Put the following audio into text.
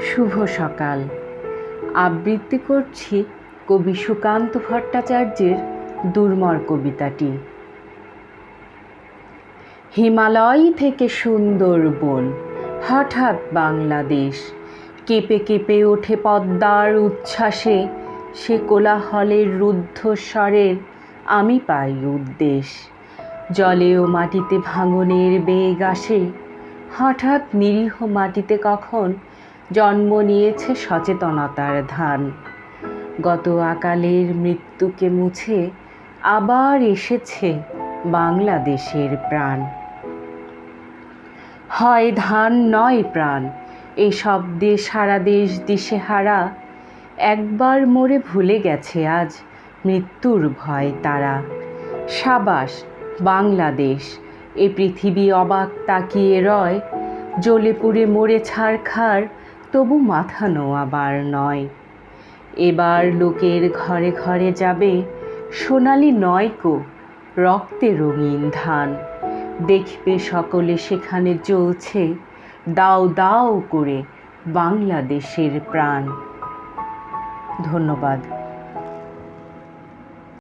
শুভ সকাল। আবৃত্তি করছি কবি সুকান্ত ভট্টাচার্যের দুর্মর কবিতাটি। হিমালয় থেকে সুন্দর বন, হঠাৎ বাংলাদেশ। কেঁপে কেঁপে ওঠে পদ্মার উচ্ছ্বাসে, সে কোলাহলের রুদ্ধস্বরের আমি পাই উদ্দেশ। জলে ও মাটিতে ভাঙনের বেগ আসে, হঠাৎ নিরীহ মাটিতে কখন জন্ম নিয়েছে সচেতনতার ধান। গত আকালের মৃত্যুকে মুছে আবার এসেছে বাংলাদেশের প্রাণ। হয় ধান নয় প্রাণ এই শব্দে সারা দেশ দিশেহারা একবার মোরে ভুলে গেছে আজ মৃত্যুর ভয় তারা। সাবাস, বাংলাদেশ, এ পৃথিবী অবাক তাকিয়ে রয়। জ্বলে পুড়ে মরে ছাড়খার তবু মাথা নোয়াবার নয়। এবার লোকের ঘরে ঘরে যাবে সোনালি নয়কো, রক্তে রঙিন ধান। দেখবে সকলে সেখানে চলছে দাও দাও করে বাংলাদেশের প্রাণ। ধন্যবাদ।